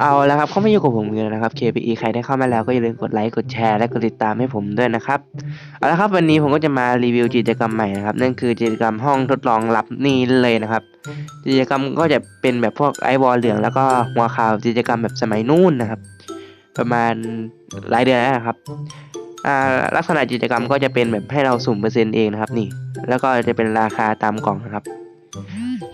เอาแล้วครับเขาไม่อยู่กับผมกันนะครับ KPE ใครได้เข้ามาแล้วก็อย่าลืมกดไลค์กดแชร์และกดติดตามให้ผมด้วยนะครับเอาละครับวันนี้ผมก็จะมารีวิวกิจกรรมใหม่นะครับนั่นคือกิจกรรมห้องทดลองลับนี่เลยนะครับกิจกรรมก็จะเป็นแบบพวกไอวอลเหลืองแล้วก็หัวข่าวกิจกรรมแบบสมัยนู้นนะครับ ประมาณหลายเดือนแล้วนะครับลักษณะกิจกรรมก็จะเป็นแบบให้เราสุ่มเปอร์เซ็นต์เองนะครับนี่ แล้วก็จะเป็นราคาตามกล่องนะครับ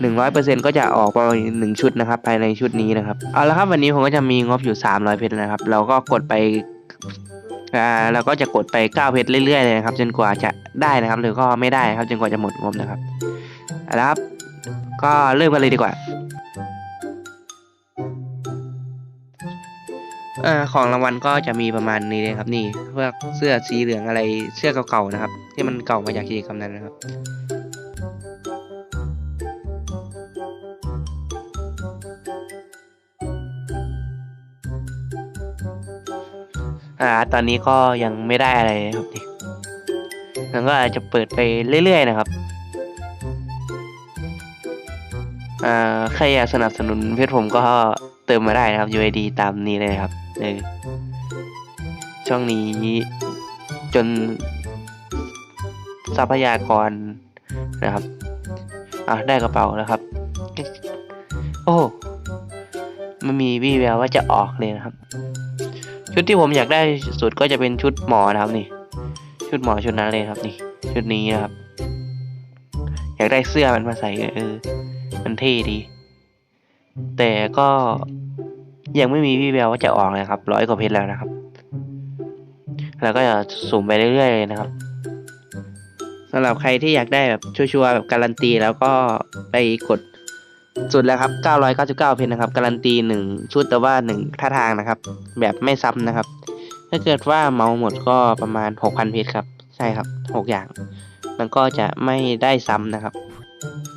หนึ่งร้อยเปอร์เซ็นก็จะออกประมาณหนึ่งชุดนะครับ ภายในชุดนี้นะครับ เอาละครับวันนี้ผมก็จะมีงบอยู่สามร้อยเพชรนะครับ เราก็กดไปอ่าเราก็จะกดไปเก้าเพชรเรื่อยๆเลยนะครับ จนกว่าจะได้นะครับ หรือก็ไม่ได้นะครับ จนกว่าจะหมดงบนะครับเอาละครับก็เริ่มกันเลยดีกว่าเออของรางวัลก็จะมีประมาณนี้เลยครับนี่พวกเสื้อสีเหลืองอะไรเสื้อเก่าๆนะครับ ที่มันเก่ามาจากกิจกรรมนั้นนะครับ อ่า ตอนนี้ก็ยังไม่ได้อะไรครับนี่มันก็อาจจะเปิดไปเรื่อย ๆ นะครับ อ่า ใครอยากสนับสนุนเพจผมก็เติมมาได้นะครับ UID ตามนี้เลยนะครับเออช่องนี้จนทรัพยากรนะครับ อะได้กระเป๋าแล้วครับ โอ้ มันมีวี่แววว่าจะออกเลยนะครับ ชุดที่ผมอยากได้สุดก็จะเป็นชุดหมอนะครับนี่ ชุดหมอชุดนั้นเลยครับนี่ ชุดนี้นะครับ อยากได้เสื้อมันมาใส่เออ มันเท่ดี แต่ก็ยังไม่มีวี่แววว่าจะออกเลยครับร้อยกว่าเพชรแล้วนะครับ แล้วก็จะสุ่มไปเรื่อยๆเลยนะครับสำหรับใครที่อยากได้แบบชัวร์ๆแบบการันตีแล้วก็ไปกด สุดแล้วครับ 999 เพชรนะครับ การันตีหนึ่งชุดแต่ว่าหนึ่งท่าทางนะครับ แบบไม่ซ้ำนะครับ ถ้าเกิดว่าเมาหมดก็ประมาณ 6,000 เพชรครับ ใช่ครับหกอย่าง มันก็จะไม่ได้ซ้ำนะครับ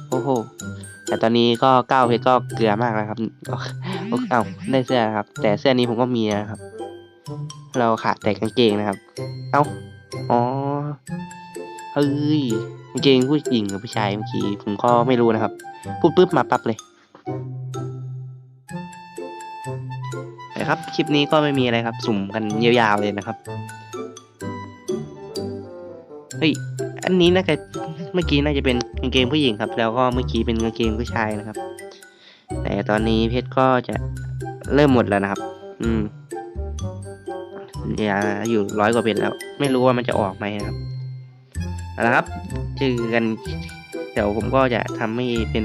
โอ้โห แต่ตอนนี้ก็เก้าเพชรก็เกลือมากแล้วครับเอาเอาได้เสื้อครับ แต่เสื้อนี้ผมก็มีนะครับ เราขาดแต่กางเกงนะครับ เอ้า อ๋อ เฮ้ย กางเกงผู้หญิงหรือผู้ชายเมื่อกี้ผมก็ไม่รู้นะครับ พูดปุ๊บมาปั๊บเลยนะครับ คลิปนี้ก็ไม่มีอะไรครับ สุ่มกันยาวๆเลยนะครับ เฮ้ย อันนี้น่าจะเมื่อกี้น่าจะเป็นกางเกงผู้หญิงครับ แล้วก็เมื่อกี้เป็นกางเกงผู้ชายนะครับ แต่ตอนนี้เพชรก็จะเริ่มหมดแล้วนะครับ อืมอย่าอยู่ร้อยกว่าเพชรแล้ว ไม่รู้ว่ามันจะออกไหมนะครับ เอาละครับเจอกัน เดี๋ยวผมก็จะทำให้เป็น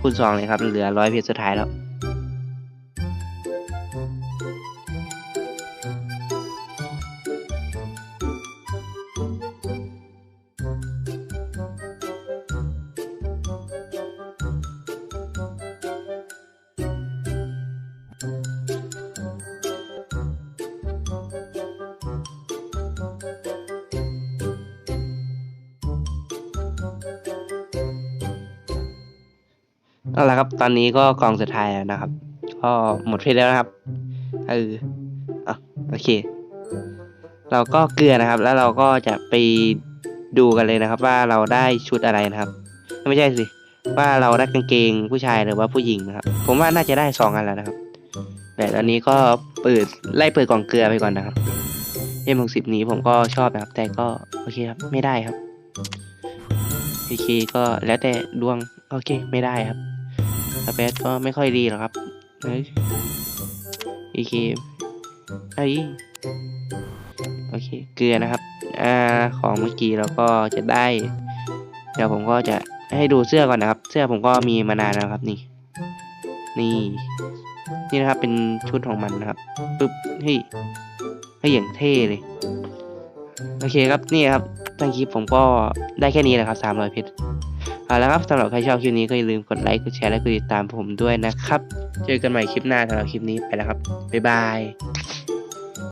คูณสองเลยครับ เหลือร้อยเพชรสุดท้ายแล้ว เอาละครับ ตอนนี้ก็กล่องสุดท้ายแล้วนะครับ ก็หมดเพชรแล้วนะครับ เอออะโอเค เราก็เกลือนะครับ แล้วเราก็จะไปดูกันเลยนะครับ ว่าเราได้ชุดอะไรนะครับ ไม่ใช่สิ ว่าเราได้กางเกงผู้ชายหรือว่าผู้หญิงนะครับ ผมว่าน่าจะได้สองอันแล้วนะครับ แต่ตอนนี้ก็เปิดไล่เปิดกล่องเกลือไปก่อนนะครับเอ็มหกสิบนี้ผมก็ชอบนะครับ แต่ก็โอเคครับ ไม่ได้ครับโอเคก็แล้วแต่ดวง โอเค ไม่ได้ครับ สเปซก็ไม่ค่อยดีหรอกครับเฮ้ยอีเคไอ้ยโอเค เกลือนะครับ อ่า ของเมื่อกี้เราก็จะได้ เดี๋ยวผมก็จะให้ดูเสื้อก่อนนะครับ เสื้อผมก็มีมานานแล้วครับนี่ นี่ นี่นะครับ เป็นชุดของมันนะครับ ปึ๊บเฮ้ยเฮ้ยอย่างเท่เลย โอเคครับ นี่ครับทั้งคลิปผมก็ได้แค่นี้แหละครับ 300เพชร เอาละครับสำหรับใครชอบคลิปนี้ก็อย่าลืมกดไลค์กดแชร์และกดติดตามผมด้วยนะครับ เจอกันใหม่คลิปหน้าสำหรับคลิปนี้ไปแล้วครับบ๊ายบาย